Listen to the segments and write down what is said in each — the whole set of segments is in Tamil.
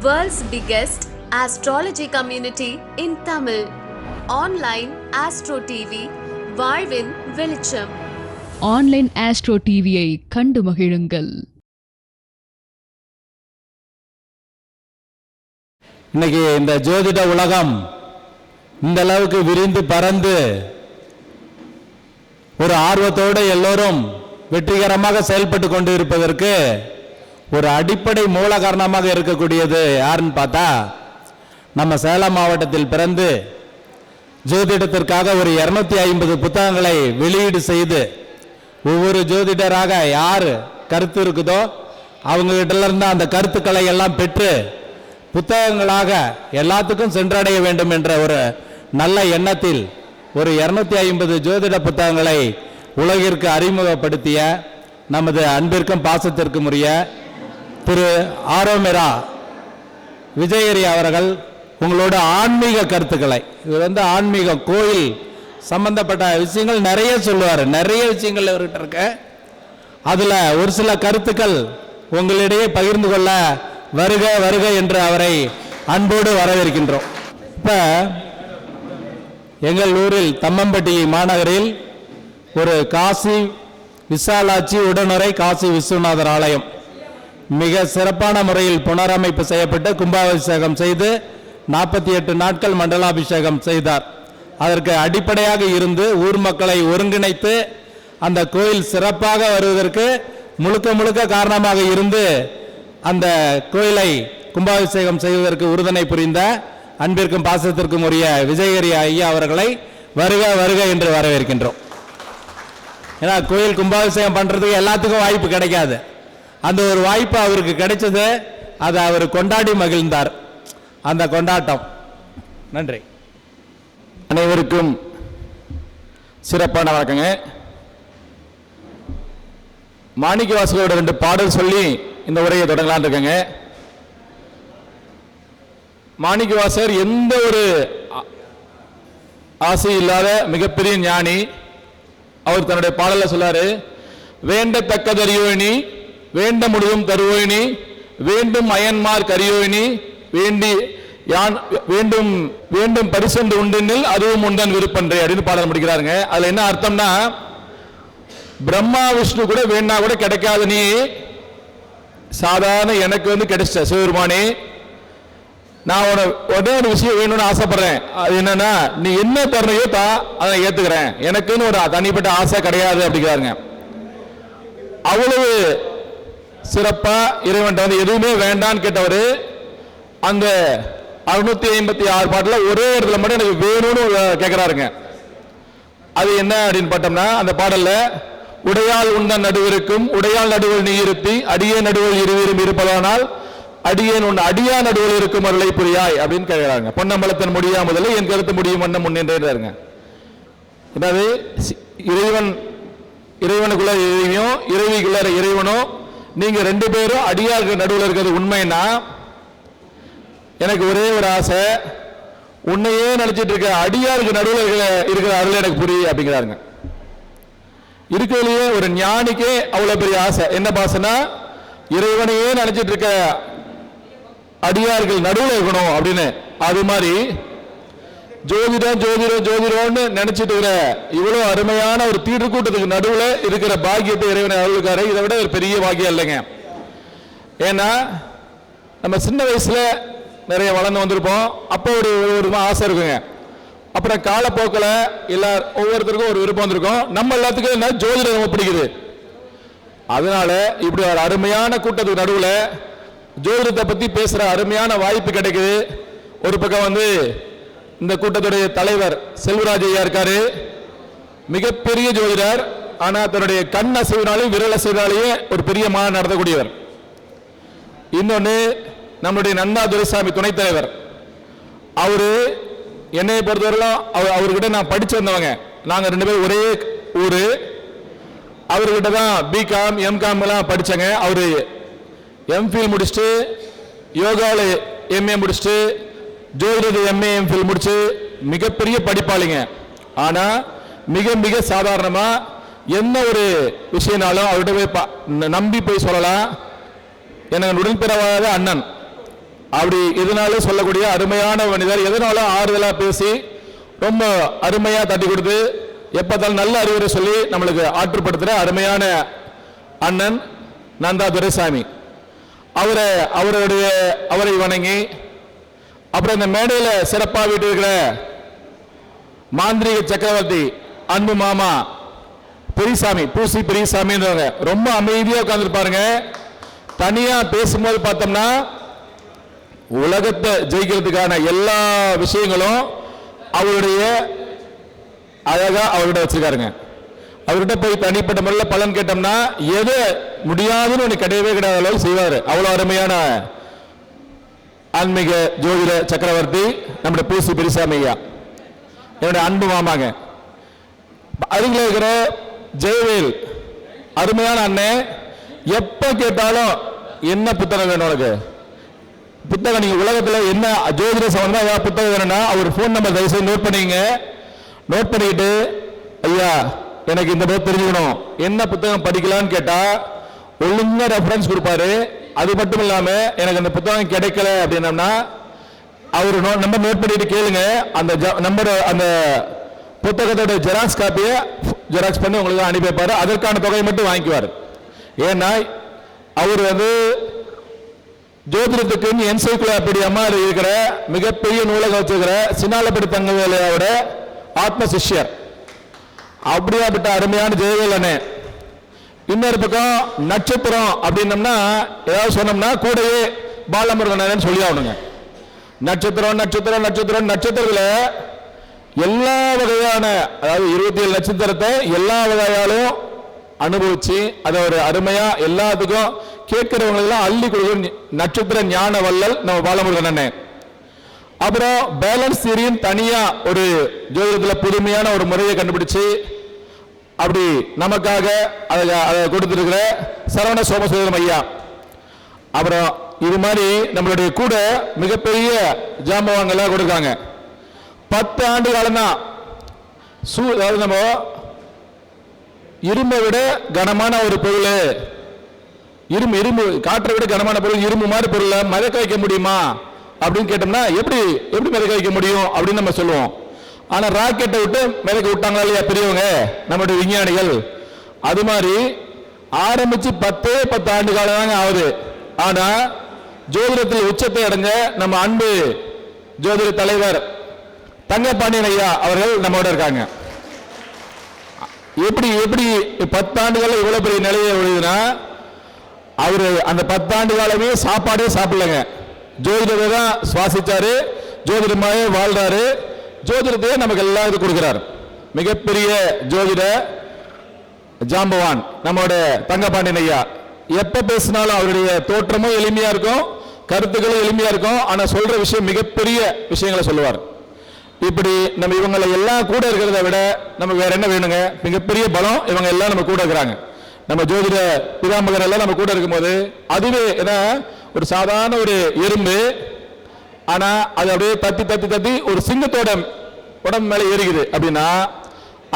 World's biggest astrology community in Tamil. Online Astro TV, வாழ்வின் வெளிச்சம் ஆன்லைன் ஆஸ்ட்ரோ டிவியை கண்டு மகிழுங்கள் இன்னைக்கு இந்த ஜோதிட உலகம் இந்த அளவுக்கு விரிந்து பறந்து ஒரு ஆர்வத்தோடு எல்லோரும் வெற்றிகரமாக செயல்பட்டு கொண்டு இருப்பதற்கு ஒரு அடிப்படை மூல காரணமாக இருக்கக்கூடியது யாருன்னு பார்த்தா நம்ம சேலம் மாவட்டத்தில் பிறந்து ஜோதிடத்திற்காக ஒரு இரநூத்தி ஐம்பது புத்தகங்களை வெளியீடு செய்து ஒவ்வொரு ஜோதிடராக யார் கருத்து இருக்குதோ அவங்க இருந்து அந்த கருத்துக்களை எல்லாம் பெற்று புத்தகங்களாக எல்லாத்துக்கும் சென்றடைய வேண்டும் என்ற ஒரு நல்ல எண்ணத்தில் ஒரு இரநூத்தி ஐம்பது ஜோதிட புத்தகங்களை உலகிற்கு அறிமுகப்படுத்திய நமது அன்பிற்கும் பாசத்திற்கும் உரிய திரு ஆரோமெரா விஜயகிரி அவர்கள் உங்களோட ஆன்மீக கருத்துக்களை இது வந்து ஆன்மீக கோயில் சம்பந்தப்பட்ட விஷயங்கள் நிறைய சொல்லுவார். நிறைய விஷயங்கள் அவர்கிட்ட இருக்க. அதில் ஒரு சில கருத்துக்கள் உங்களிடையே பகிர்ந்து கொள்ள வருக வருக என்று அவரை அன்போடு வரவேற்கின்றோம். இப்போ எங்கள் ஊரில் தம்மம்பட்டி மாநகரில் ஒரு காசி விசாலாட்சி உடனுரை காசி விஸ்வநாதர் ஆலயம். மிக சிறப்பான முறையில் புனரமைப்பு செய்யப்பட்டு கும்பாபிஷேகம் செய்து நாற்பத்தி எட்டு நாட்கள் மண்டலாபிஷேகம் செய்தார். அதற்கு அடிப்படையாக இருந்து ஊர் மக்களை ஒருங்கிணைத்து அந்த கோயில் சிறப்பாக வருவதற்கு முழுக்க முழுக்க காரணமாக இருந்து அந்த கோயிலை கும்பாபிஷேகம் செய்வதற்கு உறுதுணை புரிந்த அன்பிற்கும் பாசத்திற்கும் உரிய விஜயகிரி ஐயா அவர்களை வருக வருக என்று வரவேற்கின்றோம். ஏன்னா கோயில் கும்பாபிஷேகம் பண்றதுக்கு எல்லாத்துக்கும் வாய்ப்பு கிடைக்காது. அந்த ஒரு வாய்ப்பு அவருக்கு கிடைச்சது அதை அவர் கொண்டாடி மகிழ்ந்தார். அந்த கொண்டாட்டம். நன்றி. அனைவருக்கும் சிறப்பான வழக்கங்க மாணிக்க வாசகரோட ரெண்டு பாடல் சொல்லி இந்த உரையை தொடங்கலாம்னு இருக்கேங்க. மாணிக்க வாசகர் எந்த ஒரு ஆசை இல்லாத மிகப்பெரிய ஞானி அவர் தன்னுடைய பாடல்ல சொல்லாரு வேண்டத்தக்கதறியோயினி வேண்ட முடியும் தருவோயினி வேண்டும் அயன்மார் கரியோயினி வேண்டி யான் வேண்டும் வேண்டும் பரிசென்று உண்டெனில் அதுவும் உண்டன் விருப்பன்றே அப்படின்னு பாடல் முடிக்கிறாருங்க. அதுல என்ன அர்த்தம்னா பிரம்மா விஷ்ணு கூட வேணா கூட கிடைக்காத நீ சாதாரண எனக்கு வந்து கிடைச்ச சிவபெருமானே நான் உன உடனே ஒரு விஷயம் வேணும்னு ஆசைப்படுறேன். அது என்னன்னா நீ என்ன தரணையோ தா அதை ஏத்துக்கிறேன். எனக்குன்னு ஒரு தனிப்பட்ட ஆசை கிடையாது அப்படிங்கிறாருங்க. அவ்வளவு சிறப்பாக இறைவன்ட்ட வந்து எதுவுமே வேண்டான்னு கேட்டவர் அந்த அறுநூத்தி ஐம்பத்தி ஆறு பாட்டில் ஒரே இடத்துல மட்டும் எனக்கு வேணும்னு கேட்குறாருங்க அது என்ன அப்படின்னு பார்த்தோம்னா அந்த பாடலில் உடையால் உண்டன் நடுவிருக்கும் உடையால் நடுவில் நீ இருத்தி அடியே நடுவில் இருவரும் இருப்பதானால் அடியேன் உன் அடியா நடுவில் இருக்கும் அருளை புரியாய் அப்படின்னு கேட்கிறாங்க பொன்னம்பலத்தன் முடியா முதல்ல என் கருத்து முடியும் வண்ணம் முன்னேறாருங்க அதாவது இறைவன் இறைவனுக்குள்ள இறைவியும் இறைவிக்குள்ள இறைவனும் நீங்க ரெண்டு பேரும் அடியாருக்கு நடுவில் இருக்கிறது உண்மைன்னா எனக்கு ஒரே ஒரு ஆசை உன்னையே நினைச்சிட்டு இருக்க அடியாருக்கு நடுவில் இருக்கிற இருக்கிற அருள் எனக்கு புரியும் அப்படிங்கிறாருங்க. இருக்கிறதுலயே ஒரு ஞானிக்கே அவ்வளவு பெரிய ஆசை. என்ன பாசனா இறைவனையே நினைச்சிட்டு இருக்க அடியார்கள் நடுவில் இருக்கணும் அப்படின்னு. அது மாதிரி ஜோதிடம் ஜோதிடம் ஜோதிடம்னு நினைச்சிட்டு இருக்கிற இவ்வளோ அருமையான ஒரு தீர்வு கூட்டத்துக்கு நடுவில் இருக்கிற பாக்கியத்தை இறைவனை அருளுக்காரு இதை விட ஒரு பெரிய பாக்கியம் இல்லைங்க. ஏன்னா நம்ம சின்ன வயசில் நிறைய வளர்ந்து வந்திருப்போம். அப்போ ஒரு ஒரு ஒரு ஆசை இருக்குங்க. அப்புறம் காலப்போக்கில் எல்லா ஒவ்வொருத்தருக்கும் ஒரு விருப்பம் வந்திருக்கும். நம்ம எல்லாத்துக்கும் என்ன? ஜோதிடம் ரொம்ப பிடிக்குது. அதனால இப்படி ஒரு அருமையான கூட்டத்துக்கு நடுவில் ஜோதிடத்தை பற்றி பேசுகிற அருமையான வாய்ப்பு கிடைக்குது. ஒரு பக்கம் வந்து இந்த கூட்டத்துடைய தலைவர் செல்வராஜ் ஐயா இருக்காரு. மிகப்பெரிய ஜோதிடர் ஆனால் தன்னுடைய கண் அசைவினாலையும் விரல் அசைவினாலேயே ஒரு பெரிய மாநாடு நடத்தக்கூடியவர். இன்னொன்று நம்முடைய நந்தா துரைசாமி துணைத் தலைவர். அவரு என்னை பொறுத்தவரையிலும் அவர் அவர்கிட்ட நான் படிச்சு வந்தவங்க. நாங்கள் ரெண்டு பேரும் ஒரே ஊர். அவர்கிட்ட தான் பிகாம் எம்காம் எல்லாம் படிச்சங்க. அவர் எம்ஃபில் முடிச்சுட்டு யோகாவில் எம்ஏ முடிச்சுட்டு ஜோதிடத்தில் எம்ஏ எம்ஃபில் முடிச்சு மிகப்பெரிய படிப்பாளிங்க. ஆனால் மிக மிக சாதாரணமாக என்ன ஒரு விஷயம்னாலும் அவர்கிட்ட போய் பா- நம்பி போய் சொல்லலாம். எனக்கு உடன்பிறவாத அண்ணன். அப்படி இதனால சொல்லக்கூடிய அருமையான மனிதர். எதனாலும் ஆறுதலாக பேசி ரொம்ப அருமையாக தட்டி கொடுத்து எப்பத்தாலும் நல்ல அறிவுரை சொல்லி நம்மளுக்கு ஆற்றுப்படுத்துகிற அருமையான அண்ணன் நந்தா துரைசாமி. அவரை அவருடைய அவரை வணங்கி அப்புறம் இந்த மேடையில் சிறப்பாக வீட்டு இருக்கிற மாந்திரிக சக்கரவர்த்தி அன்பு மாமா பெரியசாமி பூசி பெரியசாமின்றவங்க. ரொம்ப அமைதியாக உட்காந்துருப்பாருங்க தனியாக பேசும்போது பார்த்தோம்னா உலகத்தை ஜெயிக்கிறதுக்கான எல்லா விஷயங்களும் அவருடைய அழகா அவர்கிட்ட வச்சிருக்காருங்க. அவர்கிட்ட போய் தனிப்பட்ட முறையில் பலன் கேட்டோம்னா எது முடியாதுன்னு ஒன்று கிடையவே கிடையாத அளவுக்கு செய்வார். அவ்வளோ அருமையான ஆன்மீக ஜோதிட சக்கரவர்த்தி நம்முடைய பூசி பெரியசாமி ஐயா. என்னுடைய அன்பு மாமாங்க. அருகில் இருக்கிற ஜெயவேல் அருமையான அண்ணன் எப்ப கேட்டாலும் என்ன புத்தகம் வேணும் உனக்கு? புத்தகம் நீங்க உலகத்தில் என்ன ஜோதிட சம்பந்தமா ஏதாவது புத்தகம் வேணும்னா அவர் ஃபோன் நம்பர் தயவு செய்து நோட் பண்ணிக்கங்க. நோட் பண்ணிக்கிட்டு ஐயா எனக்கு இந்த பேர் தெரிஞ்சுக்கணும். என்ன புத்தகம் படிக்கலாம்னு கேட்டா ஒழுங்கா ரெஃபரன்ஸ் கொடுப்பாரு. அது மட்டும் இல்லாம எனக்கு அந்த புத்தகம் கிடைக்கல அப்படின்னம்னா அவர் நம்பர் நோட் பண்ணிட்டு கேளுங்க. அந்த நம்பர் அந்த புத்தகத்தோட ஜெராக்ஸ் காப்பியை ஜெராக்ஸ் பண்ணி உங்களுக்கு அனுப்பி வைப்பாரு. அதற்கான தொகையை மட்டும் வாங்கிக்குவார். ஏன்னா அவர் வந்து ஜோதிடத்துக்கு என்சைக்ளோபீடியமா இருக்கிற மிகப்பெரிய நூலகம் வச்சிருக்கிற சின்னாலப்படி தங்கவேலையோட ஆத்ம சிஷ்யர். அப்படியாப்பட்ட அருமையான ஜெயவேலனே இன்னொரு பக்கம் நட்சத்திரம் அப்படின்னம்னா ஏதாவது சொன்னோம்னா கூடவே பாலமுருகன் சொல்லி ஆகணுங்க நட்சத்திரம் நட்சத்திரம் நட்சத்திரம் நட்சத்திரத்தில் எல்லா வகையான அதாவது இருபத்தி ஏழு நட்சத்திரத்தை எல்லா வகையாலும் அனுபவிச்சு அதை ஒரு அருமையா எல்லாத்துக்கும் கேட்கிறவங்களுக்கெல்லாம் அள்ளி கொடுக்குற நட்சத்திர ஞான வள்ளல் நம்ம பாலமுருகன் அண்ணன் அப்புறம் பேலன்ஸ் தியரியும் தனியா ஒரு ஜோதிடத்தில் புதுமையான ஒரு முறையை கண்டுபிடிச்சு அப்படி நமக்காக அதை அதை கொடுத்திருக்கிற சரவண சோமசுந்தரம் ஐயா. அப்புறம் இது மாதிரி நம்மளுடைய கூட மிகப்பெரிய ஜாம்பவான்கள்லாம் கொடுக்காங்க பத்து ஆண்டு காலம் தான் சூ அதாவது நம்ம இரும்பை விட கனமான ஒரு பொருள். இரும்பு இரும்பு காற்றை விட கனமான பொருள் இரும்பு மாதிரி பொருளை மிதக்க வைக்க முடியுமா? அப்படின்னு கேட்டோம்னா எப்படி எப்படி மிதக்க வைக்க முடியும்? அப்படின்னு நம்ம சொல்லுவோம். ஆனா ராக்கெட்டை விட்டு மிதக்க விட்டாங்களா இல்லையா பெரியவங்க? நம்மளுடைய விஞ்ஞானிகள். அது மாதிரி ஆரம்பிச்சு பத்தே பத்து ஆண்டு காலம் தாங்க ஆகுது. ஆனா ஜோதிடத்தில் உச்சத்தை அடைஞ்ச நம்ம அன்பு ஜோதிட தலைவர் தங்கப்பாண்டியன் ஐயா அவர்கள் நம்மோட இருக்காங்க. எப்படி எப்படி பத்தாண்டுகள் இவ்வளவு பெரிய நிலையை உழுதுன்னா அவரு அந்த பத்தாண்டு காலமே சாப்பாடே சாப்பிடலங்க. ஜோதிடத்தை தான் சுவாசிச்சாரு ஜோதிடமாவே வாழ்றாரு. ஜோதிடத்தையே நமக்கு எல்லாம் இது கொடுக்கிறார். மிகப்பெரிய ஜோதிட ஜாம்பவான் நம்மோட தங்கபாண்டியன் ஐயா. எப்ப பேசினாலும் அவருடைய தோற்றமும் எளிமையா இருக்கும் கருத்துக்களும் எளிமையா இருக்கும் ஆனா சொல்ற விஷயம் மிகப்பெரிய விஷயங்களை சொல்லுவார். இப்படி நம்ம இவங்களை எல்லாம் கூட இருக்கிறத விட நம்ம வேற என்ன வேணுங்க? மிகப்பெரிய பலம் இவங்க எல்லாம் நம்ம கூட இருக்கிறாங்க. நம்ம ஜோதிட பிதாமகர் எல்லாம் நம்ம கூட இருக்கும்போது அதுவே ஏன்னா ஒரு சாதாரண ஒரு எறும்பு ஆனா அது அப்படியே தத்தி தத்தி தத்தி ஒரு சிங்கத்தோட உடம்பு மேல ஏறிக்குது. அப்படின்னா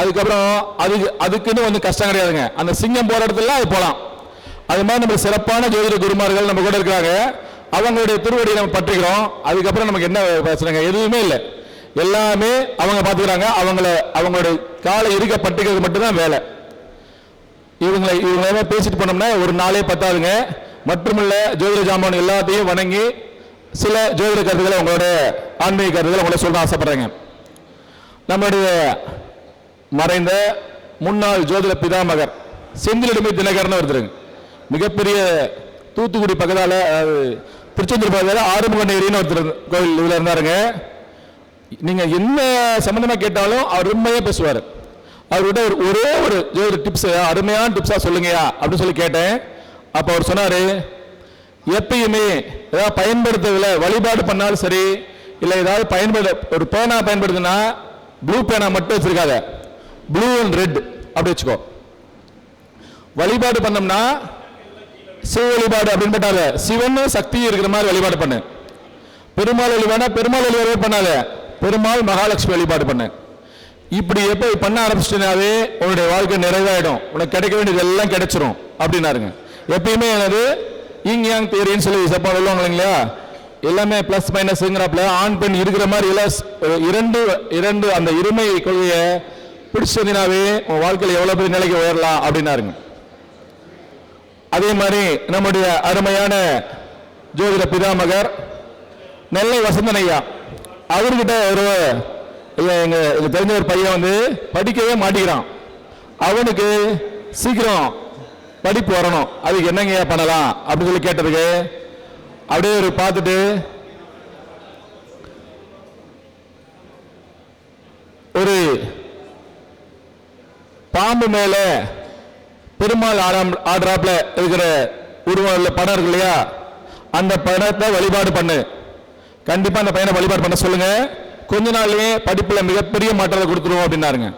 அதுக்கப்புறம் அதுக்கு அதுக்குன்னு ஒன்றும் கஷ்டம் கிடையாதுங்க. அந்த சிங்கம் போற இடத்துல அது போகலாம் அது மாதிரி நம்ம சிறப்பான ஜோதிட குருமார்கள் நம்ம கூட இருக்கிறாங்க. அவங்களுடைய திருவடியை நம்ம பற்றிக்கிறோம். அதுக்கப்புறம் நமக்கு என்ன பிரச்சனைங்க? எதுவுமே இல்லை. எல்லாமே அவங்க பார்த்துக்கிறாங்க. அவங்கள அவங்களுடைய காலை இருக்க பட்டிக்கிறது மட்டும்தான் வேலை. இவங்களை இவங்கள பேசிட்டு போனோம்னா ஒரு நாளே பத்தாதுங்க. மட்டுமல்ல ஜோதிட ஜாமான் எல்லாத்தையும் வணங்கி சில ஜோதிட கருத்துக்களை உங்களோட ஆன்மீக கருத்துக்களை உங்களை சொல்ல ஆசைப்படுறேங்க. நம்முடைய மறைந்த முன்னாள் ஜோதிட பிதாமகர் செந்திலிடுமை தினகரன் ஒருத்தருங்க. மிகப்பெரிய தூத்துக்குடி பக்கத்தால திருச்செந்தூர் பக்கத்தால ஆறுமுக நேரின்னு ஒருத்தர் கோவில் இதில் இருந்தாருங்க. நீங்கள் என்ன சம்மந்தமாக கேட்டாலும் அவர் உண்மையாக பேசுவார். அவர்கிட்ட ஒரு ஒரே ஒரு ஜோதிட டிப்ஸ் அருமையான டிப்ஸாக சொல்லுங்கயா அப்படின்னு சொல்லி கேட்டேன். அப்போ அவர் சொன்னார் எப்பயுமே ஏதாவது பயன்படுத்தவில்லை வழிபாடு பண்ணாலும் சரி இல்லை ஏதாவது பயன்படு ஒரு பேனா பயன்படுத்தினா ப்ளூ பேனா மட்டும் வச்சிருக்காத. ப்ளூ அண்ட் ரெட் அப்படி வச்சுக்கோ. வழிபாடு பண்ணோம்னா சிவ வழிபாடு அப்படின்னு பட்டாத. சிவனும் சக்தியும் இருக்கிற மாதிரி வழிபாடு பண்ணு. பெருமாள் வழிபாடு பெருமாள் வழிபாடு பண்ணாத. பெருமாள் மகாலட்சுமி வழிபாடு பண்ணு. இப்படி எப்போ பண்ண ஆரம்பிச்சிட்டனாவே உன்னுடைய வாழ்க்கை நிறைவாயிடும். உனக்கு கிடைக்க வேண்டியது எல்லாம் கிடைச்சிரும். அப்படின்னாருங்க. எப்பயுமே எனது இங் யாங் தியரின்னு சொல்லி சப்பா சொல்லுவாங்க இல்லைங்களா எல்லாமே பிளஸ் மைனஸ்ங்கிறப்பல ஆண் பெண் இருக்கிற மாதிரி எல்லாம் இரண்டு இரண்டு அந்த இருமை கொள்கையை பிடிச்சதுனாவே உன் வாழ்க்கையில் எவ்வளோ பெரிய நிலைக்கு உயரலாம் அப்படின்னாருங்க. அதே மாதிரி நம்முடைய அருமையான ஜோதிட பிதாமகர் நெல்லை வசந்தன் ஐயா. அவர்கிட்ட ஒரு எங்க எங்க தெரிஞ்ச ஒரு பையன் வந்து படிக்கவே மாட்டேங்கிறான். அவனுக்கு சீக்கிரம் படிப்பு வரணும். அதுக்கு என்னங்க பண்ணலாம்? அப்படின்னு சொல்லி கேட்டதுக்கு அப்படியே ஒரு பார்த்துட்டு ஒரு பாம்பு மேல பெருமாள் ஆடாம் ஆடுறாப்புல இருக்கிற உருவம் படம் இருக்கு இல்லையா? அந்த படத்தை வழிபாடு பண்ணு. கண்டிப்பா அந்த பையனை வழிபாடு பண்ண சொல்லுங்க. கொஞ்ச நாள்லயே படிப்புல மிகப்பெரிய மாற்றத்தை கொடுத்துருவோம் அப்படின்னாருங்க.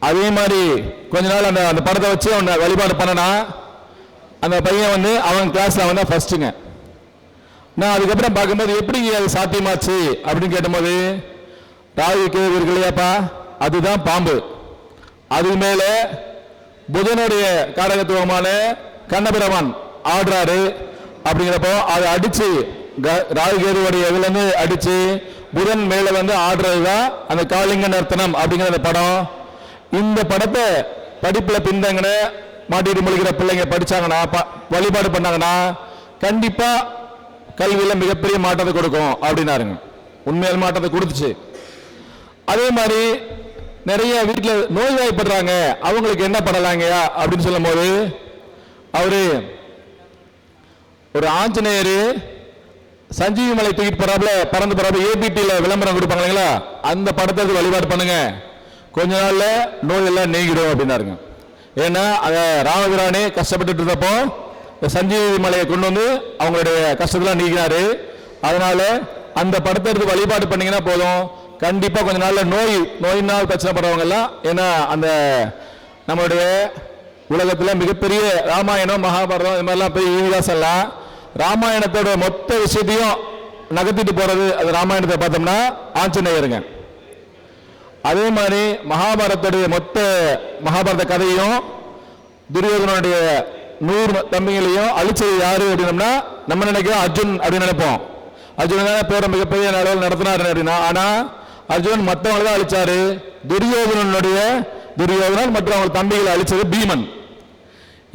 அதே மாதிரி கொஞ்ச நாள் அந்த அந்த படத்தை வச்சு அவனை வழிபாடு பண்ணனா அந்த பையன் வந்து அவன் கிளாஸில் அவன் தான் ஃபர்ஸ்ட்டுங்க நான் அதுக்கப்புறம் பார்க்கும்போது எப்படி அது சாத்தியமாச்சு அப்படின்னு கேட்டபோது ராகு கேது இருக்கு இல்லையாப்பா? அதுதான் பாம்பு. அது மேலே புதனுடைய காரகத்துவமான கண்ணபிரமான் ஆடுறாரு. அப்படிங்கிறப்போ அதை அடித்து க- ராகு அடித்து புதன் மேலே வந்து ஆடுறது தான் அந்த காளிங்க நர்த்தனம் அப்படிங்கிற அந்த படம். இந்த படத்தை படிப்பில் பின்தங்கின மாட்டிட்டு முழுகிற பிள்ளைங்க படிச்சாங்கன்னா ப- வழிபாடு பண்ணாங்கன்னா கண்டிப்பாக கல்வியில் மிகப்பெரிய மாற்றத்தை கொடுக்கும் அப்படின்னாருங்க. உண்மையால் மாற்றத்தை கொடுத்துச்சு. அதே மாதிரி நிறைய வீட்டில் நோய்வாய்ப்படுறாங்க. அவங்களுக்கு என்ன பண்ணலாங்கய்யா அப்படின்னு சொல்லும்போது அவரு ஒரு ஆஞ்சநேயர் சஞ்சீவி மலை தூக்கிட்டு போறாப்புல பறந்து போறாப்புல ஏபிடியில் விளம்பரம் கொடுப்பாங்க இல்லைங்களா? அந்த படத்தை வழிபாடு பண்ணுங்க. கொஞ்ச நாள்ல நோய் எல்லாம் நீங்கிடும் அப்படின்னாருங்க ஏன்னா அதை ராமபிரானே கஷ்டப்பட்டுட்டு இருந்தப்போ இந்த சஞ்சீவி மலையை கொண்டு வந்து அவங்களுடைய கஷ்டத்தெல்லாம் நீக்கினாரு. அதனால அந்த படத்தை எடுத்து வழிபாடு பண்ணீங்கன்னா போதும். கண்டிப்பா கொஞ்ச நாள்ல நோய் நோயினால் பிரச்சனை படுறவங்க எல்லாம் ஏன்னா அந்த நம்மளுடைய உலகத்துல மிகப்பெரிய ராமாயணம் மகாபாரதம் இது மாதிரிலாம் பெரிய ஈவிதாஸ் எல்லாம் ராமாயணத்தோட மொத்த விஷயத்தையும் நகர்த்திட்டு போறது அது ராமாயணத்தை பார்த்தோம்னா ஆஞ்சநேயருங்க. அதே மாதிரி மகாபாரதத்துடைய மொத்த மகாபாரத கதையும் துரியோதனுடைய நூறு தம்பிகளையும் அழிச்சது யாரு அப்படின்னம்னா நம்ம நினைக்கிறோம் அர்ஜுன் அப்படின்னு நினைப்போம். அர்ஜுன் தான் பேர மிகப்பெரிய நடவடிக்கை நடத்தினாரு அப்படின்னா ஆனா அர்ஜுன் மற்றவங்களை தான் அழிச்சாரு. துரியோதனனுடைய துரியோதனன் மற்றும் அவங்க தம்பிகளை அழிச்சது பீமன்.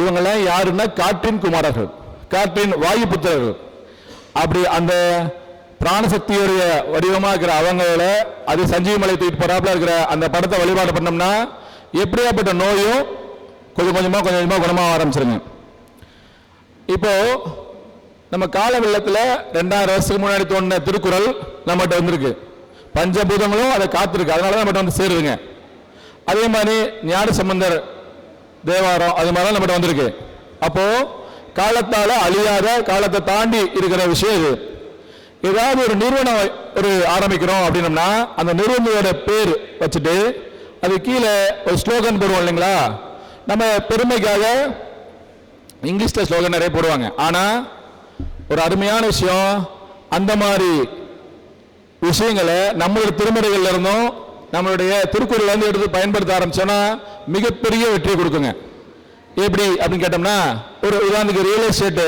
இவங்கெல்லாம் யாருன்னா காற்றின் குமாரர்கள். காற்றின் வாயு புத்திரர்கள் அப்படி அந்த பிராணசக்தியுடைய வடிவமாக இருக்கிற அவங்களோட அது சஞ்சீவி மலை தூக்கிட்டு போறாப்புல இருக்கிற அந்த படத்தை வழிபாடு பண்ணோம்னா எப்படியாப்பட்ட நோயும் கொஞ்சம் கொஞ்சமாக கொஞ்சம் கொஞ்சமாக குணமாக ஆரம்பிச்சிருங்க. இப்போ நம்ம கால வெள்ளத்தில் ரெண்டாயிரம் வருஷத்துக்கு முன்னாடி தோணின திருக்குறள் நம்மகிட்ட வந்திருக்கு. பஞ்சபூதங்களும் அதை காத்திருக்கு. அதனால தான் நம்மகிட்ட வந்து சேருதுங்க. அதே மாதிரி ஞான சம்பந்தர் தேவாரம் அது மாதிரி நம்மகிட்ட வந்திருக்கு. அப்போ காலத்தால் அழியாத காலத்தை தாண்டி இருக்கிற விஷயம் இது. ஏதாவது ஒரு நிறுவனம் ஒரு ஆரம்பிக்கிறோம் அப்படின்னம்னா அந்த நிறுவனத்தோட பேர் வச்சுட்டு அது கீழே ஒரு ஸ்லோகன் போடுவோம் இல்லைங்களா? நம்ம பெருமைக்காக இங்கிலீஷில் ஸ்லோகன் நிறைய போடுவாங்க. ஆனால் ஒரு அருமையான விஷயம் அந்த மாதிரி விஷயங்களை நம்மளுடைய திருமுறைகள்ல இருந்தும் நம்மளுடைய திருக்குறள்லேருந்து எடுத்து பயன்படுத்த ஆரம்பிச்சோம்னா மிகப்பெரிய வெற்றியை கொடுக்குங்க. எப்படி அப்படின்னு கேட்டோம்னா ஒரு உதாரணத்துக்கு ரியல் எஸ்டேட்டு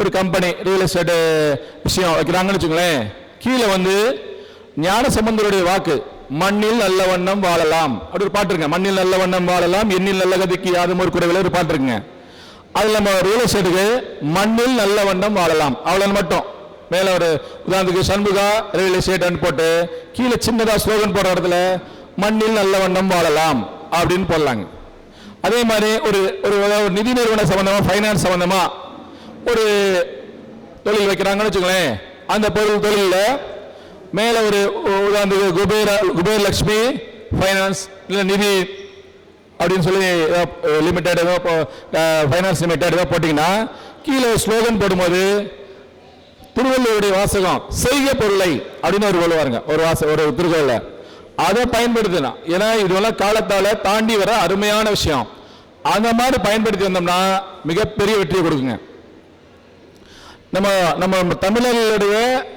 ஒரு கம்பெனி ரியல் எஸ்டேட் விஷயம் வைக்கிறாங்கன்னு வச்சுங்களேன் கீழே வந்து ஞான சம்பந்தருடைய வாக்கு மண்ணில் நல்ல வண்ணம் வாழலாம். அப்படி ஒரு பாட்டு மண்ணில் நல்ல வண்ணம் வாழலாம் எண்ணில் நல்ல கதைக்கு யாரும் ஒரு குறைவில் ஒரு பாட்டு இருக்குங்க. அதுல நம்ம ரியல் எஸ்டேட்டுக்கு மண்ணில் நல்ல வண்ணம் வாழலாம். அவ்வளோ மட்டும். மேலே ஒரு உதாரணத்துக்கு சண்முகா ரியல் எஸ்டேட் போட்டு கீழே சின்னதாக ஸ்லோகன் போடுற இடத்துல மண்ணில் நல்ல வண்ணம் வாழலாம் அப்படின்னு போடலாங்க. அதே மாதிரி ஒரு ஒரு ஒரு நிதி நிறுவன சம்பந்தமா ஃபைனான்ஸ் சம்பந்தமா ஒரு தொழில் வைக்கிறாங்கன்னு வச்சுக்கோங்களேன். அந்த பொருள் தொழிலில் மேலே ஒரு உதாரணத்துக்கு குபேர குபேர் லக்ஷ்மி ஃபைனான்ஸ் இல்லை நிதி அப்படின்னு சொல்லி லிமிடெட் ஏதோ ஃபைனான்ஸ் லிமிடெட் ஏதோ போட்டிங்கன்னா கீழே ஸ்லோகன் போடும்போது திருவள்ளுவருடைய வாசகம் செய்க பொருளை அப்படின்னு ஒரு கொள்வாருங்க ஒரு வாச ஒரு திருக்கோவில் அதை பயன்படுத்தலாம் ஏன்னா இதுவெல்லாம் காலத்தால் தாண்டி வர அருமையான விஷயம். அந்த மாதிரி பயன்படுத்தி வந்தோம்னா மிகப்பெரிய வெற்றியை கொடுக்குங்க. நம்ம நம்ம தமிழர்களுடைய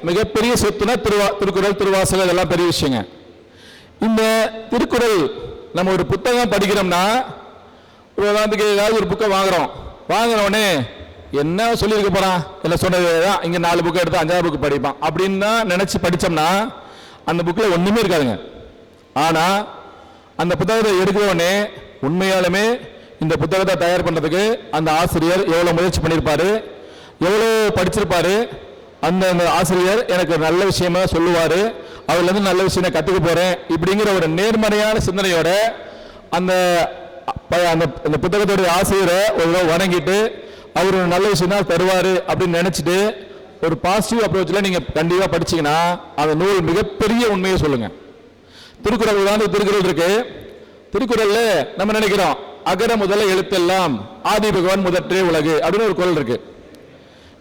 மிகப்பெரிய சொத்துனா திருவா திருக்குறள் திருவாசகம் இதெல்லாம் பெரிய விஷயங்க. இந்த திருக்குறள் நம்ம ஒரு புத்தகம் படிக்கிறோம்னா ஒரு உதாரணத்துக்கு ஏதாவது ஒரு புக்கை வாங்குறோம். வாங்குற என்ன சொல்லியிருக்க போறான் இல்லை சொன்னது? தான் இங்கே நாலு புக்கை எடுத்து அஞ்சாவது புக்கு படிப்பான். அப்படின்னு தான் நினச்சி படிச்சோம்னா அந்த புக்கில் ஒன்றுமே இருக்காதுங்க. ஆனால் அந்த புத்தகத்தை எடுக்கிறவனே உண்மையாலுமே இந்த புத்தகத்தை தயார் பண்ணுறதுக்கு அந்த ஆசிரியர் எவ்வளோ முயற்சி பண்ணியிருப்பாரு? எவ்வளோ படிச்சிருப்பாரு? அந்த அந்த ஆசிரியர் எனக்கு ஒரு நல்ல விஷயமா சொல்லுவார். அவர்லேருந்து நல்ல விஷயம் நான் கற்றுக்க போகிறேன் இப்படிங்கிற ஒரு நேர்மறையான சிந்தனையோட அந்த ப- அந்த அந்த புத்தகத்துடைய ஆசிரியரை ஒரு வணங்கிட்டு அவர் ஒரு நல்ல விஷயம் தான் தருவார் அப்படின்னு நினச்சிட்டு ஒரு பாசிட்டிவ் அப்ரோச்சில் நீங்கள் கண்டிப்பாக படிச்சிங்கன்னா அந்த நூல் மிகப்பெரிய உண்மையை சொல்லுங்கள் திருக்குறள் தான் திருக்குறள் இருக்கு. திருக்குறளில் நம்ம நினைக்கிறோம் அகர முதல எழுத்தெல்லாம் ஆதி பகவான் முதற்றே உலகு அப்படின்னு ஒரு குறள் இருக்குது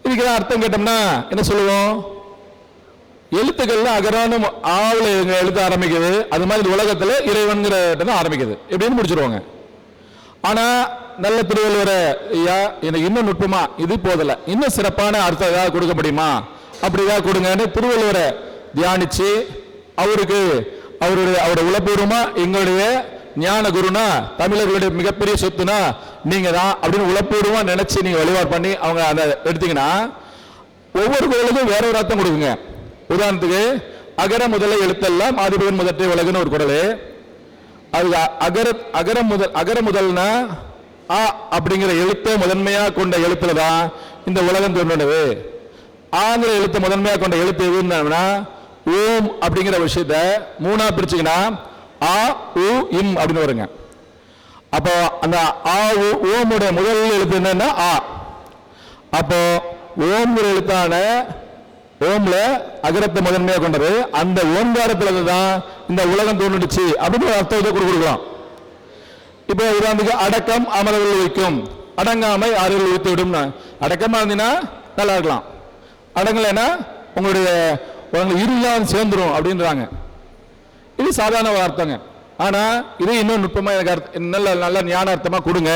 இதுக்கு தான் அர்த்தம் கேட்டோம்னா என்ன சொல்லுவோம்? எழுத்துக்கள்ல அகரான ஆவல எங்க எழுத்த ஆரம்பிக்குது. அது மாதிரி இந்த இறைவன்கிற தான் ஆரம்பிக்குது. எப்படின்னு முடிச்சிருவாங்க. ஆனா நல்ல திருவள்ளுவர ஐயா எனக்கு இன்னும் நுட்பமா இது போதல. இன்னும் சிறப்பான அர்த்தம் ஏதாவது கொடுக்க முடியுமா? அப்படி ஏதாவது கொடுங்கன்னு திருவள்ளுவரை தியானிச்சு அவருக்கு அவருடைய அவருடைய உளப்பூர்வமா எங்களுடைய ஞான குருனா தமிழர்களுடைய மிகப்பெரிய சொத்துனா நீங்க தான் அப்படின்னு உளப்பூர்வமா நினைச்சு நீங்க வழிபாடு பண்ணி அவங்க அதை எடுத்தீங்கன்னா ஒவ்வொரு குரலுக்கும் வேற ஒரு அர்த்தம் கொடுக்குங்க. உதாரணத்துக்கு அகர முதல எழுத்தெல்லாம் ஆதிபகன் முதற்றை விலகுன்னு ஒரு குரல். அது அ- அகர அகர முதல் அகர முதல்னா ஆ அப்படிங்கிற எழுத்தை முதன்மையா கொண்ட எழுத்துல தான் இந்த உலகம் தோன்றினது. ஆங்கிற எழுத்தை முதன்மையா கொண்ட எழுத்து எதுன்னா ஓம் அப்படிங்கிற விஷயத்த மூணா பிரிச்சுங்கன்னா ஆ உ இம் அப்படின்னு வருங்க. அப்போ அந்த ஆ உ ஓமுடைய முதல் எழுத்து என்னன்னா ஆ. அப்போ ஓம்ங்கிற எழுத்தான ஓம்ல அகரத்தை முதன்மையாக கொண்டது. அந்த ஓங்காரத்துல தான் இந்த உலகம் தோன்றுச்சு அப்படின்னு ஒரு அர்த்தத்தை கொடுக்கலாம் இப்போ உதாரணத்துக்கு அடக்கம் அமரவில் வைக்கும். அடங்காமை ஆறுகள் வைத்து விடும். அடக்கமாக இருந்தீங்கன்னா நல்லா இருக்கலாம். அடங்கலைன்னா உங்களுடைய உங்களுக்கு இருளான் சேர்ந்துரும் அப்படின்றாங்க. இது சாதாரண ஒரு அர்த்தங்க ஆனா இது இன்னும் நுட்பமாக எனக்கு நல்ல நல்ல ஞான அர்த்தமா கொடுங்க.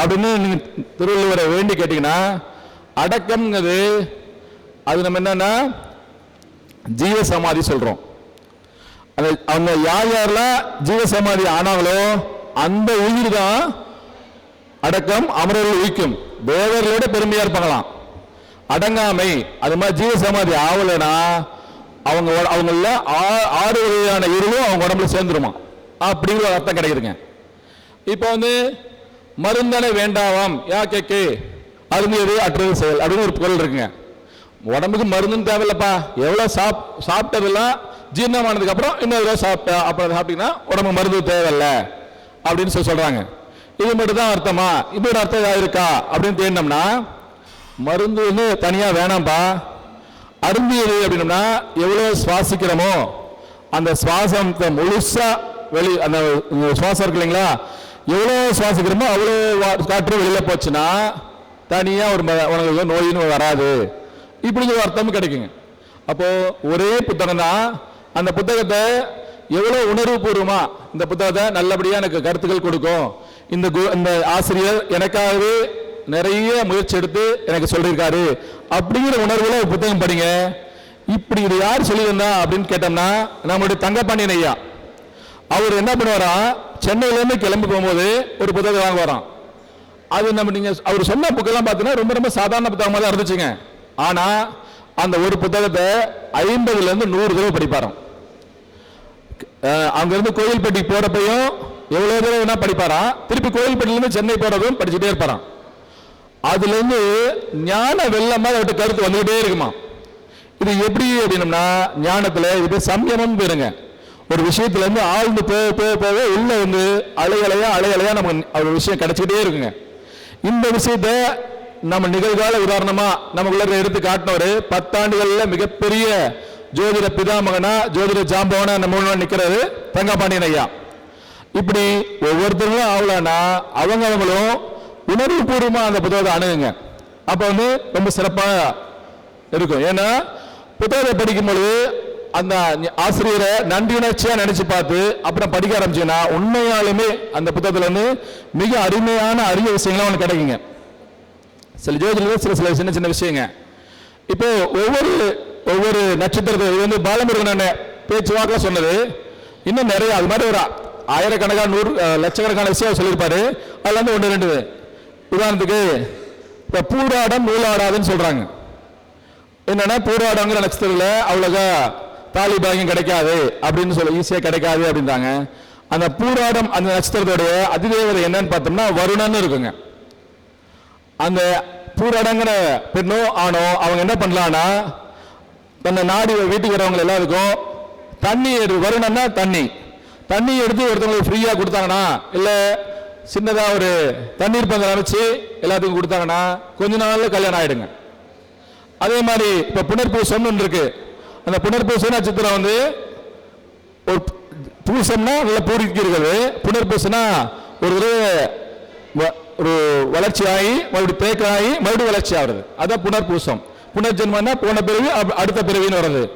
அப்படின்னு நீங்க திருவள்ளுவரை வேண்டி கேட்டீங்கன்னா அடக்கம்ங்கிறது அது நம்ம என்னன்னா ஜீவ சமாதி சொல்றோம். அந்த அவங்க யார் யாரெல்லாம் ஜீவ சமாதி ஆனாங்களோ அந்த உயிர் தான் அடக்கம் அமரர்கள் உயிக்கும். தேவர்களோட பெருமையா இருப்பாங்களாம். அடங்காமை அது மாதிரி ஜீவ சமாதி ஆகலைன்னா அவங்க அவங்கள ஆ- ஆறு வகையான இருளும் அவங்க உடம்புல சேர்ந்துருமா? அப்படிங்கிற அர்த்தம் கிடைக்குதுங்க. இப்போ வந்து மருந்தனை வேண்டாவாம் யா கேக்கு அருந்தியது அற்றது செயல் அப்படின்னு ஒரு குரல் இருக்குங்க. உடம்புக்கு மருந்துன்னு தேவையில்லப்பா. எவ்வளோ சாப் சாப்பிட்டதெல்லாம் ஜீரணமானதுக்கு அப்புறம் இன்னொரு சாப்பிட்டா அப்புறம் சாப்பிட்டீங்கன்னா உடம்பு மருந்து தேவையில்ல அப்படின்னு சொல்லி சொல்கிறாங்க இது மட்டும் தான் அர்த்தமா? இப்படி அர்த்தம் இருக்கா? அப்படின்னு தேடினோம்னா மருந்து வந்து தனியாக வேணாம்ப்பா. அருந்தியது அப்படின்னா எவ்வளோ சுவாசிக்கிறோமோ அந்த சுவாசத்தை முழுசா வெளி அந்த சுவாசம் இருக்கு இல்லைங்களா? எவ்வளோ சுவாசிக்கிறோமோ அவ்வளோ வா- காற்று வெளியில் போச்சுன்னா தனியாக ஒரு உனக்கு நோயின்னு வராது. இப்படிங்கிற ஒரு அர்த்தமும் கிடைக்குங்க. அப்போது ஒரே புத்தகம் தான் அந்த புத்தகத்தை எவ்வளோ உணர்வுபூர்வமாக இந்த புத்தகத்தை நல்லபடியாக எனக்கு கருத்துக்கள் கொடுக்கும். இந்த கு- இந்த ஆசிரியர் எனக்காகவே நிறைய முயற்சி எடுத்து எனக்கு சொல்லியிருக்காரு. அப்படிங்கிற உணர்வுல ஒரு புத்தகம் படிங்க. இப்படி இது யார் சொல்லியிருந்தா அப்படின்னு கேட்டோம்னா நம்மளுடைய தங்கப்பாண்டியன் ஐயா. அவர் என்ன பண்ணுவாராம் சென்னையிலேருந்து கிளம்பி போகும்போது ஒரு புத்தகம் வாங்க வரான் அது நம்ம நீங்க அவர் சொன்ன புக்கெல்லாம் பார்த்தீங்கன்னா ரொம்ப ரொம்ப சாதாரண புத்தகமாக தான் இருந்துச்சுங்க. ஆனா அந்த ஒரு புத்தகத்தை ஐம்பதுல இருந்து நூறு தடவை படிப்பாராம். அங்கிருந்து கோயில்பட்டி போறப்பையும் எவ்வளவு தடவை வேணா படிப்பாராம். திருப்பி கோயில்பட்டிலிருந்து சென்னை போறதும் படிச்சுட்டே இருப்பாராம். அதுல இருந்து ஞான மாதிரி அவர்கிட்ட கருத்து வந்துகிட்டே இருக்குமா? இது எப்படி அப்படின்னம்னா ஞானத்துல இது சம்யமம் பேருங்க. ஒரு விஷயத்துல இருந்து ஆழ்ந்து போக போக போக உள்ள வந்து அலையலையா அலையலையா நமக்கு ஒரு விஷயம் கிடைச்சிட்டே இருக்குங்க. இந்த விஷயத்த நம்ம நிகழ்கால உதாரணமா நமக்குள்ள எடுத்து காட்டினவர் பத்தாண்டுகள்ல மிகப்பெரிய ஜோதிட பிதாமகனா ஜோதிட ஜாம்பவனா நம்ம முன்னாடி நிக்கிறாரு தங்கபாண்டியன் ஐயா. இப்படி ஒவ்வொருத்தரும் ஆகலன்னா அவங்க அவங்களும் உணர்வு பூர்வமாக அந்த புத்தகத்தை அணுகுங்க. அப்போ வந்து ரொம்ப சிறப்பாக இருக்கும். ஏன்னா புத்தகத்தை படிக்கும் பொழுது அந்த ஆசிரியரை நன்றி உணர்ச்சியாக நினச்சி பார்த்து அப்புறம் படிக்க ஆரம்பிச்சீங்கன்னா உண்மையாலுமே அந்த புத்தகத்தில் வந்து மிக அருமையான அரிய விஷயங்களும் அவனுக்கு கிடைக்குங்க. சில ஜோதிடர்கள் சில சில சின்ன சின்ன விஷயங்க. இப்போ ஒவ்வொரு ஒவ்வொரு நட்சத்திரத்தை இது வந்து பாலமுருகன் அண்ணன் பேச்சு சொன்னது. இன்னும் நிறைய அது மாதிரி ஒரு ஆயிரக்கணக்கான நூறு லட்சக்கணக்கான விஷயம் சொல்லியிருப்பாரு. அதில் வந்து ஒன்று ரெண்டு உதாரணத்துக்கு இப்போ பூராடம் நூலாடாதுன்னு சொல்கிறாங்க என்னென்னா பூராடங்கிற நட்சத்திரத்தில் அவ்வளோக்கா தாலி பாகியம் கிடைக்காது அப்படின்னு சொல்ல ஈஸியாக கிடைக்காது அப்படின்றாங்க. அந்த பூராடம் அந்த நட்சத்திரத்துடைய அதிதேவதை என்னன்னு பார்த்தோம்னா வருணன்னு இருக்குங்க. அந்த பூராடங்கிற பெண்ணோ ஆணோ அவங்க என்ன பண்ணலான்னா தன்னை நாடி வீட்டுக்கு வரவங்க எல்லாருக்கும் தண்ணி எடு வருணன்னா தண்ணி. தண்ணி எடுத்து ஒருத்தவங்களுக்கு ஃப்ரீயாக கொடுத்தாங்கன்னா இல்லை சின்னதாக ஒரு தண்ணீர் பந்தல் அமைச்சு எல்லாத்துக்கும் கொடுத்தாங்கன்னா கொஞ்ச நாளில் கல்யாணம் ஆயிடுங்க. அதே மாதிரி இப்போ புனர்பூசம்னு ஒன்று இருக்கு. அந்த புனர்பூச நட்சத்திரம் வந்து? ஒரு பூசம்னா நல்ல பூரிக்கிறது புனர்பூசனா ஒரு ஒரு வளர்ச்சி ஆகி மறுபடியும் தேக்காகி மறுபடியும் வளர்ச்சி ஆகுறது. அதான் புனர்பூசம். புனர்ஜென்மன்னா போன பிறவி அப்- அடுத்த பிறவின்னு வர்றது.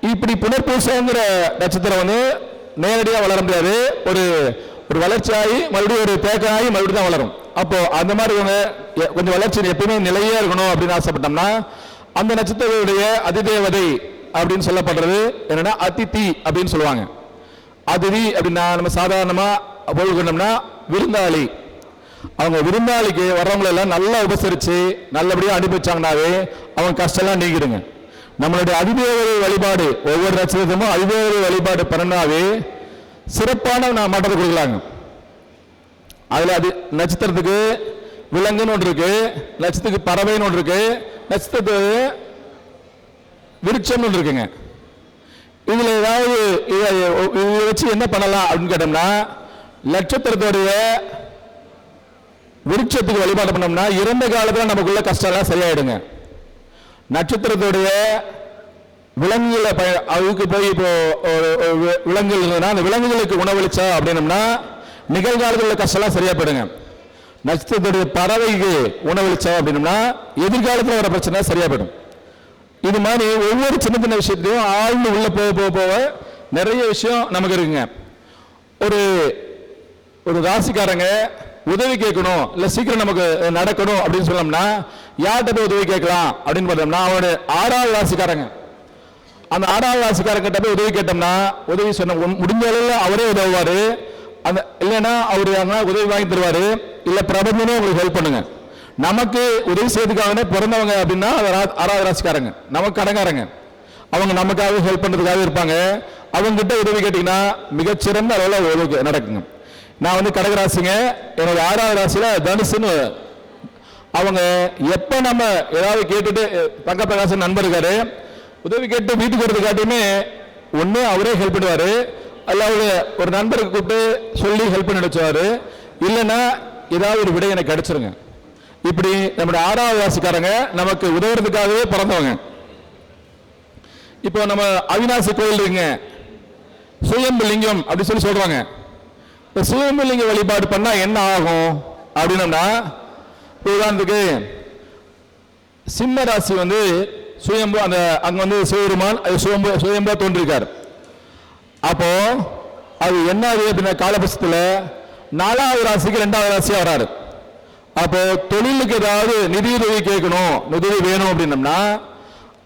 இப்படி புனர்பூசங்கிற நட்சத்திரம் வந்து நேரடியாக வளர முடியாது. ஒரு ஒரு வளர்ச்சி ஆகி மறுபடியும் ஒரு தேக்கம் ஆகி மறுபடியும் தான் வளரும். அப்போ அந்த மாதிரி இவங்க கொஞ்சம் வளர்ச்சி எப்பவுமே நிலையே இருக்கணும் அப்படின்னு ஆசைப்பட்டோம்னா அந்த நட்சத்திரத்துடைய அதிதேவதை அப்படின்னு சொல்லப்படுறது என்னன்னா அதிதி அப்படின்னு சொல்லுவாங்க. அதிதி அப்படின்னா நம்ம சாதாரணமாக போய்கொண்டோம்னா விருந்தாளி. அவங்க விருந்தாளிக்கு வர்றவங்களை எல்லாம் நல்லா உபசரித்து நல்லபடியாக அனுப்பிச்சாங்கனாவே அவங்க கஷ்டம்லாம் நீங்கிடுங்க. நம்மளுடைய அதிதேவதை வழிபாடு ஒவ்வொரு நட்சத்திரமும் அதிதேவதை வழிபாடு பண்ணனாவே சிறப்பான நான் மாற்றத்தை கொடுக்கலாங்க. அதில் அது நட்சத்திரத்துக்கு விலங்குன்னு ஒன்று இருக்கு நட்சத்திரத்துக்கு பறவைன்னு ஒன்று இருக்கு நட்சத்திரத்துக்கு விருட்சம்னு ஒன்று இருக்குங்க. இதில் ஏதாவது இதை இதை வச்சு என்ன பண்ணலாம் அப்படின்னு கேட்டோம்னா நட்சத்திரத்துடைய விருட்சத்துக்கு வழிபாடு பண்ணோம்னா இறந்த காலத்தில் நமக்குள்ள கஷ்டம் சரியாயிடுங்க. நட்சத்திரத்துடைய விலங்குகளை பய- அதுக்கு போய் இப்போ ஒரு- விலங்குகள் இருந்ததுன்னா அந்த விலங்குகளுக்கு உணவளிச்சா அப்படின்னம்னா நிகழ்காலத்தில் உள்ள கஷ்டம்லாம் சரியா போயிடுங்க. நட்சத்திரத்துடைய பறவைக்கு உணவளிச்சா அப்படின்னம்னா எதிர்காலத்தில் வர பிரச்சனை சரியா போயிடும். இது மாதிரி ஒவ்வொரு சின்ன சின்ன விஷயத்தையும் ஆழ்ந்து உள்ள போக போக போக நிறைய விஷயம் நமக்கு இருக்குங்க. ஒரு ஒரு ராசிக்காரங்க உதவி கேட்கணும் இல்ல சீக்கிரம் நமக்கு நடக்கணும் அப்படின்னு சொன்னோம்னா யார்கிட்ட போய் உதவி கேட்கலாம் அப்படின்னு பார்த்தோம்னா அவனுடைய ஆறாவது ராசிக்காரங்க. அந்த ஆறாவது ராசிக்காரங்கிட்ட போய் உதவி கேட்டோம்னா உதவி சொன்ன முடிஞ்ச அளவில் அவரே உதவுவார். அந்த இல்லைன்னா அவர் யாருன்னா உதவி வாங்கி தருவார். இல்லை பிரபஞ்சமே உங்களுக்கு ஹெல்ப் பண்ணுங்க. நமக்கு உதவி செய்யறதுக்காகவே பிறந்தவங்க அப்படின்னா அது ஆறாவது ராசிக்காரங்க நமக்கு கடங்காரங்க அவங்க நமக்காக ஹெல்ப் பண்ணுறதுக்காக இருப்பாங்க. அவங்க கிட்ட உதவி கேட்டிங்கன்னா மிகச்சிறந்த அளவில் உதவி நடக்குங்க. நான் வந்து கடகராசிங்க. என்னோட ஆறாவது ராசியில் தனுசுன்னு அவங்க எப்போ நம்ம ஏதாவது கேட்டுட்டு தங்க பிரகாசன் நண்பர் இருக்காரு. உதவி கேட்டு வீட்டுக்கு வரது காட்டியுமே ஒன்று அவரே ஹெல்ப் பண்ணுவார். அல்லாவது ஒரு நண்பருக்கு கூப்பிட்டு சொல்லி ஹெல்ப் பண்ணி வச்சுவாரு. இல்லைன்னா ஏதாவது ஒரு விடை எனக்கு கிடச்சிருங்க. இப்படி நம்முடைய ஆறாவது வாசிக்காரங்க நமக்கு உதவுறதுக்காகவே பிறந்தவங்க. இப்போ நம்ம அவினாசி கோயில் இருக்குங்க. சுயம்பு லிங்கம் அப்படின்னு சொல்லி சொல்கிறாங்க இப்போ சுயம்பு லிங்க வழிபாடு பண்ணால் என்ன ஆகும்? அப்படின்னம்னா உதாரணத்துக்கு சிம்ம ராசி வந்து சுயம்பு அந்த அங்கே வந்து சிவபெருமான் அது சுயம்பு சுயம்பா தோன்றிருக்கார். அப்போ அது என்ன ஆகுது அப்படின்னா காலபட்சத்தில் நாலாவது ராசிக்கு ரெண்டாவது ராசியாக வராரு. அப்போ தொழிலுக்கு ஏதாவது நிதியுதவி கேட்கணும் உதவி வேணும் அப்படின்னம்னா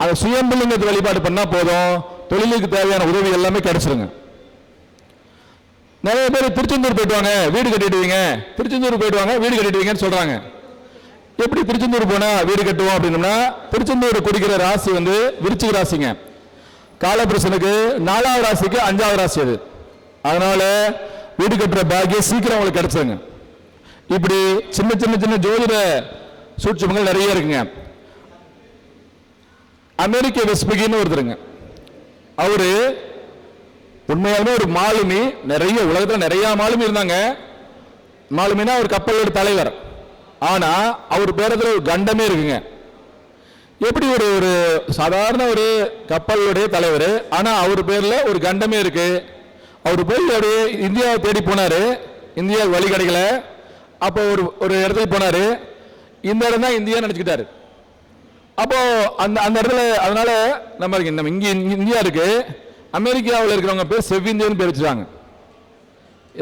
அது சுயம்புலிங்கத்தை வழிபாடு பண்ணால் போதும் தொழிலுக்கு தேவையான உதவி எல்லாமே கிடைச்சிருங்க. நிறைய பேர் திருச்செந்தூர் போயிட்டு வாங்க வீடு கட்டிடுவீங்க திருச்செந்தூர் போயிட்டு வாங்க வீடு கட்டிடுவீங்கன்னு சொல்கிறாங்க எப்படி திருச்செந்தூர் போனா வீடு கட்டுவோம் அப்படின்னம்னா திருச்செந்தூர் குடிக்கிற ராசி வந்து விருச்சிக ராசிங்க. காலபுருஷனுக்கு நாலாவது ராசிக்கு அஞ்சாவது ராசி அது. அதனால வீடு கட்டுற பாக்கிய சீக்கிரம் அவங்களுக்கு கிடைச்சதுங்க. இப்படி சின்ன சின்ன சின்ன ஜோதிட சூட்சமங்கள் நிறைய இருக்குங்க. அமெரிக்க வெஸ்பிகின்னு ஒருத்தருங்க. அவரு உண்மையாலுமே ஒரு மாலுமி நிறைய உலகத்தில் நிறைய மாலுமி இருந்தாங்க. மாலுமினா ஒரு கப்பலோட தலைவர். ஆனா அவர் பேரத்தில் ஒரு கண்டமே இருக்குங்க. எப்படி ஒரு ஒரு சாதாரண ஒரு கப்பலுடைய தலைவர் ஆனா அவர் பேர்ல ஒரு கண்டமே இருக்கு. அவர் போய் அப்படியே இந்தியாவை தேடி போனாரு. இந்தியா வழி கிடைக்கல. அப்போ ஒரு ஒரு இடத்துக்கு போனாரு. இந்த இடம் தான் இந்தியா நினைச்சுக்கிட்டாரு. அப்போ அந்த அந்த இடத்துல அதனால நம்ம இருக்கு, நம்ம இங்கே இந்தியா இருக்கு. அமெரிக்காவில் இருக்கிறவங்க பேர் செவ்விந்தியன்னு பேர் வச்சுருவாங்க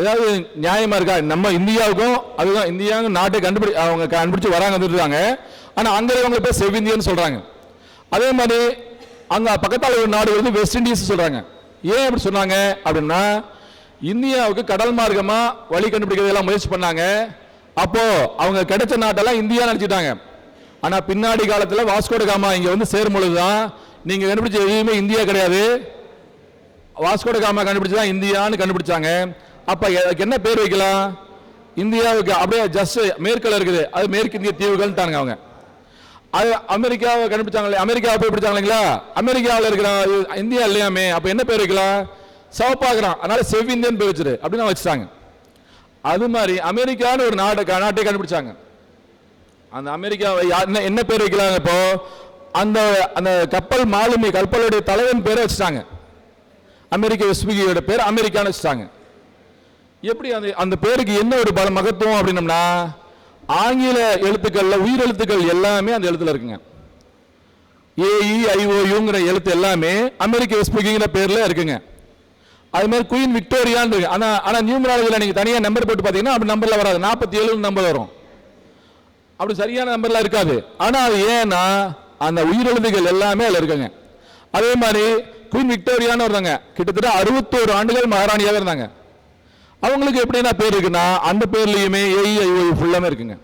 ஏதாவது நியாயமா இருக்கா? நம்ம இந்தியாவுக்கும் அதுதான் இந்தியா நாட்டை கண்டுபிடி அவங்க கண்டுபிடிச்சு வராங்க வந்துருக்காங்க. ஆனால் அங்கே இருக்கவங்க பேர் செவ்விந்தியன்னு சொல்றாங்க. அதே மாதிரி அங்கே பக்கத்தால் ஒரு நாடு வந்து வெஸ்ட் இண்டீஸ் சொல்றாங்க. ஏன் அப்படி சொன்னாங்க? அப்படின்னா இந்தியாவுக்கு கடல் மார்க்கமாக வழி கண்டுபிடிக்கிறதெல்லாம் முயற்சி பண்ணாங்க. அப்போது அவங்க கிடைச்ச நாட்டெல்லாம் இந்தியா நினச்சிட்டாங்க. ஆனால் பின்னாடி காலத்தில் வாஸ்கோட காமா இங்கே வந்து சேரும் பொழுது தான் நீங்கள் கண்டுபிடிச்ச எதுவுமே இந்தியா கிடையாது. வாஸ்கோட காமா கண்டுபிடிச்சி தான் இந்தியான்னு கண்டுபிடிச்சாங்க. அப்ப அதுக்கு என்ன பேர் வைக்கலாம்? இந்தியாவுக்கு அப்படியே ஜஸ்ட் மேற்கில் இருக்குது. அது மேற்கு இந்திய தீவுகள்ட்டாங்க அவங்க. அது அமெரிக்காவை கண்டுபிடிச்சாங்களே அமெரிக்காவை போய் பிடிச்சாங்களா அமெரிக்காவில் இருக்கிற இந்தியா இல்லையாமே? அப்போ என்ன பேர் வைக்கலாம்? சவப்பாக்குறான். அதனால செவ்விந்தியன் பேர் வச்சிரு. அப்படின்னு வச்சுட்டாங்க. அது மாதிரி அமெரிக்கான்னு ஒரு நாடு நாட்டை கண்டுபிடிச்சாங்க. அந்த அமெரிக்காவை என்ன- என்ன பேர் வைக்கலாங்க இப்போ? அந்த அந்த கப்பல் மாலுமி கப்பலுடைய தலைவன் பேரை வச்சுட்டாங்க. அமெரிக்க வெஸ்பிகியோட பேர் அமெரிக்கான்னு வச்சுட்டாங்க. எப்படி அந்த அந்த பேருக்கு என்ன ஒரு பல மகத்துவம் அப்படின்னம்னா ஆங்கில எழுத்துக்கள்ல உயிர் எழுத்துக்கள் எல்லாமே அந்த எழுத்துல இருக்குங்க. ஏஇ ஐஓயுங்கிற எழுத்து எல்லாமே அமெரிக்க ஸ்பீக்கிங்கிற பேர்ல இருக்குங்க. அது மாதிரி குயின் விக்டோரியான்னு இருக்கு. ஆனால் ஆனால் நியூமராலஜியில் நீங்கள் தனியாக நம்பர் போட்டு பார்த்தீங்கன்னா அப்படி நம்பரில் வராது. நாற்பத்தி ஏழு நம்பர் வரும். அப்படி சரியான நம்பர்லாம் இருக்காது. ஆனால் அது ஏன்னா அந்த உயிரெழுத்துகள் எல்லாமே அதில் இருக்குங்க. அதே மாதிரி குயின் விக்டோரியான்னு இருந்தாங்க கிட்டத்தட்ட அறுபத்தோரு ஆண்டுகள் மகாராணியாக இருந்தாங்க. அவங்களுக்கு எப்படின்னா பேர் இருக்குன்னா அந்த பேர்லேயுமே ஏஇ ஃபுல்லாமே இருக்குங்க.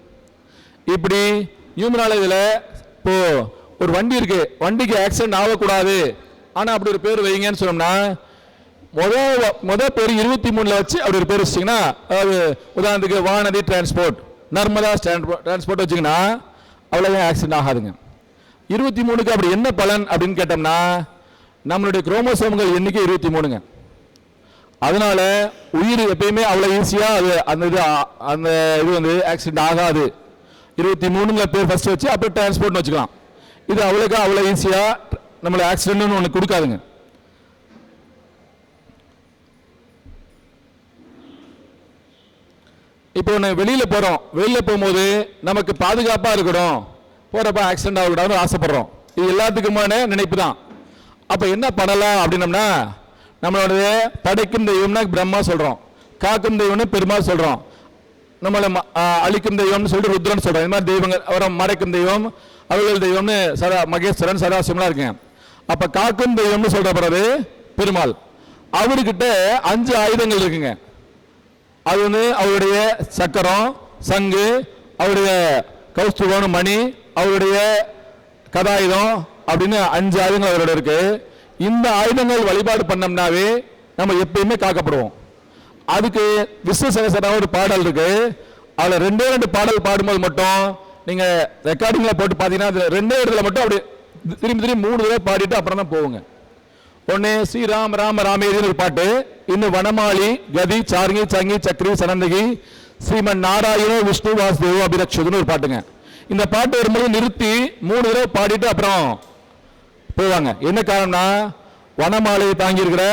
இப்படி நியூமராலஜியில் இப்போ ஒரு வண்டி இருக்கு. வண்டிக்கு ஆக்சிடென்ட் ஆகக்கூடாது. ஆனால் அப்படி ஒரு பேர் வைங்கன்னு சொன்னோம்னா முத முத பேர் இருபத்தி மூணில் வச்சு அப்படி ஒரு பேர் வச்சிங்கன்னா அதாவது உதாரணத்துக்கு வானதி டிரான்ஸ்போர்ட் நர்மதா டிரான்ஸ்போர்ட் வச்சிங்கன்னா அவ்வளோதான் ஆக்சிடென்ட் ஆகாதுங்க. இருபத்தி மூணுக்கு அப்படி என்ன பலன் அப்படின்னு கேட்டோம்னா நம்மளுடைய குரோமோசோம்கள் எண்ணிக்கை இருபத்தி மூணுங்க. அதனால உயிர் எப்பயுமே அவ்வளோ ஈஸியாக அது அந்த இது அந்த இது வந்து ஆக்சிடென்ட் ஆகாது. இருபத்தி மூணுல பேர் ஃபஸ்ட்டு வச்சு அப்புறம் டிரான்ஸ்போர்ட்னு வச்சுக்கலாம். இது அவ்வளோக்கா அவ்வளோ ஈஸியாக நம்மளை ஆக்சிடென்ட்னு ஒன்று கொடுக்காதுங்க. இப்போ ஒன்று வெளியில் போகிறோம் வெளியில் போகும்போது நமக்கு பாதுகாப்பாக இருக்கணும். போகிறப்ப ஆக்சிடென்ட் ஆகக்கூடாதுன்னு ஆசைப்பட்றோம். இது எல்லாத்துக்குமான நினைப்பு தான் அப்போ என்ன பண்ணலாம் அப்படின்னம்னா நம்மளுடைய படைக்கும் தெய்வம்னா பிரம்மா சொல்கிறோம் காக்கும் தெய்வம்னு பெருமாள் சொல்கிறோம் நம்மளை ம- அழிக்கும் தெய்வம்னு சொல்லிட்டு ருத்ரன் சொல்கிறோம் இந்த மாதிரி தெய்வங்கள் அவரை மறைக்கும் தெய்வம் அவர்கள் தெய்வம்னு சரா மகேஸ்வரன் சதாசிவம்லாம் இருக்குங்க அப்போ காக்கும் தெய்வம்னு சொல்கிற பிறகு பெருமாள் அவர்கிட்ட அஞ்சு ஆயுதங்கள் இருக்குங்க. அது வந்து அவருடைய சக்கரம் சங்கு அவருடைய கௌஸ்துவம் மணி அவருடைய கதாயுதம் அப்படின்னு அஞ்சு ஆயுதங்கள் அவரோட இருக்குது இந்த ஆயுதங்கள் வழிபாடு பண்ணோம்னாவே நம்ம எப்பயுமே காக்கப்படுவோம். அதுக்கு விஸ்வ ஒரு பாடல் இருக்கு. அதில் ரெண்டே ரெண்டு பாடல் பாடும்போது மட்டும் நீங்க ரெக்கார்டிங்கில் போட்டு பார்த்தீங்கன்னா அது ரெண்டே இடத்துல மட்டும் அப்படி திரும்பி திரும்பி மூணு தடவை பாடிட்டு அப்புறம் தான் போவோங்க. ஸ்ரீ ஸ்ரீராம் ராம ராமேரின்னு ஒரு பாட்டு இன்னும் வனமாளி கதி சார்கி சங்கி சக்ரி சனந்தகி ஸ்ரீமன் நாராயண விஷ்ணு வாசுதேவ அபிரக்ஷதுன்னு ஒரு பாட்டுங்க. இந்த பாட்டு வரும்போது நிறுத்தி மூணு தடவை பாடிட்டு அப்புறம் போவாங்க. என்ன காரணம்னா வனமாலையை தாங்கியிருக்கிற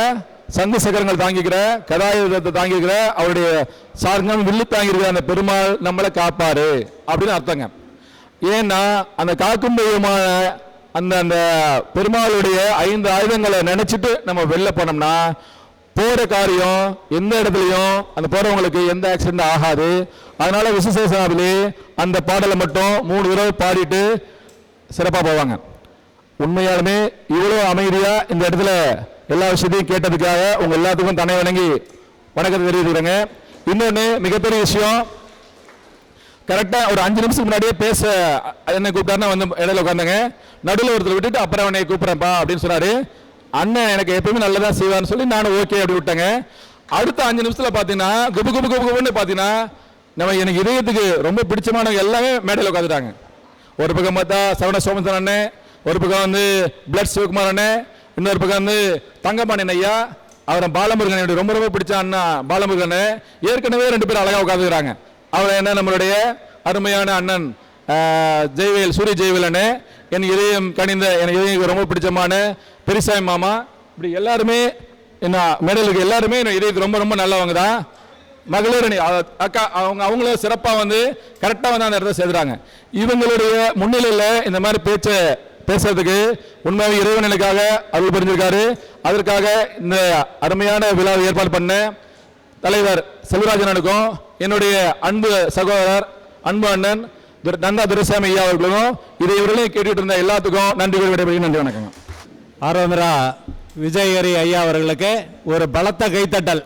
சங்கு சக்கரங்கள் தாங்கிக்கிற கதாயுதத்தை தாங்கிக்கிற அவருடைய சார்கம் வில்லு தாங்கியிருக்கிற அந்த பெருமாள் நம்மளை காப்பாரு அப்படின்னு அர்த்தங்க. ஏன்னா அந்த காக்கும் தெய்வமான அந்த அந்த பெருமாளுடைய ஐந்து ஆயுதங்களை நினைச்சிட்டு நம்ம வெளில போனோம்னா போற காரியம் எந்த இடத்துலையும் அந்த போறவங்களுக்கு எந்த ஆக்சிடென்ட் ஆகாது. அதனால விசேஷாவிலே அந்த பாடலை மட்டும் மூணு தடவை பாடிட்டு சிறப்பாக போவாங்க. உண்மையாலுமே இவ்வளவு அமைதியா இந்த இடத்துல எல்லா விஷயத்தையும் கேட்டதுக்காக உங்க எல்லாத்துக்கும் தன்னை வணங்கி வணக்கத்தை தெரிவிக்கிறேங்க இன்னொன்று மிகப்பெரிய விஷயம். கரெக்டாக ஒரு அஞ்சு நிமிஷத்துக்கு முன்னாடியே பேச என்ன கூப்பிட்டாருன்னா வந்து இடையில உட்காந்தாங்க நடுவில் ஒருத்தர் விட்டுட்டு அப்புறம் அவனை கூப்பிட்றேன்ப்பா அப்படின்னு சொன்னார். அண்ணன் எனக்கு எப்பயுமே நல்லதாக செய்வான்னு சொல்லி நானும் ஓகே அப்படி விட்டேங்க. அடுத்த அஞ்சு நிமிஷத்தில் பார்த்தீங்கன்னா குபு குபு குபு குபுன்னு பார்த்தீங்கன்னா நம்ம எனக்கு இதயத்துக்கு ரொம்ப பிடிச்சமானவங்க எல்லாமே மேடையில் உட்காந்துட்டாங்க ஒரு பக்கம் பார்த்தா சவண சோமந்தன் அண்ணன் ஒரு பக்கம் வந்து பிளட் சிவகுமார் அண்ணன் இன்னொரு பக்கம் வந்து தங்கப்பாண்டியன் ஐயா அவரை பாலமுருகன் எனக்கு ரொம்ப ரொம்ப பிடிச்ச அண்ணா பாலமுருகன் ஏற்கனவே ரெண்டு பேரும் அழகாக உட்காந்துக்கிறாங்க அவர் என்ன நம்மளுடைய அருமையான அண்ணன் ஜெய்வேல் சூரிய ஜெயவேல் என் இதயம் கனிந்த எனக்கு இதயம் ரொம்ப பிடிச்சமான பெரிசாமி மாமா இப்படி எல்லாருமே என்ன மேடலுக்கு எல்லாருமே என் இதயத்துக்கு ரொம்ப ரொம்ப நல்லவங்க தான். மகளிர் அணி அக்கா அவங்க அவங்கள சிறப்பாக வந்து கரெக்டாக வந்து அந்த இடத்த சேர்த்துறாங்க. இவங்களுடைய முன்னிலையில் இந்த மாதிரி பேச்சை பேசுறதுக்கு உண்மையாக இறைவன் எனக்காக அருள் புரிஞ்சிருக்காரு. அதற்காக இந்த அருமையான விழாவை ஏற்பாடு பண்ண தலைவர் செல்வராஜனுக்கும் என்னுடைய அன்பு சகோதரர் அன்பு அண்ணன் நந்தா துரைசாமி ஐயா அவர்களுக்கும் இதை இவர்களையும் கேட்டுட்டு இருந்த எல்லாத்துக்கும் நன்றி விடைபெறுகிறேன். நன்றி வணக்கம். ஆரோமரா விஜயகரி ஐயா அவர்களுக்கு ஒரு பலத்த கைத்தட்டல்.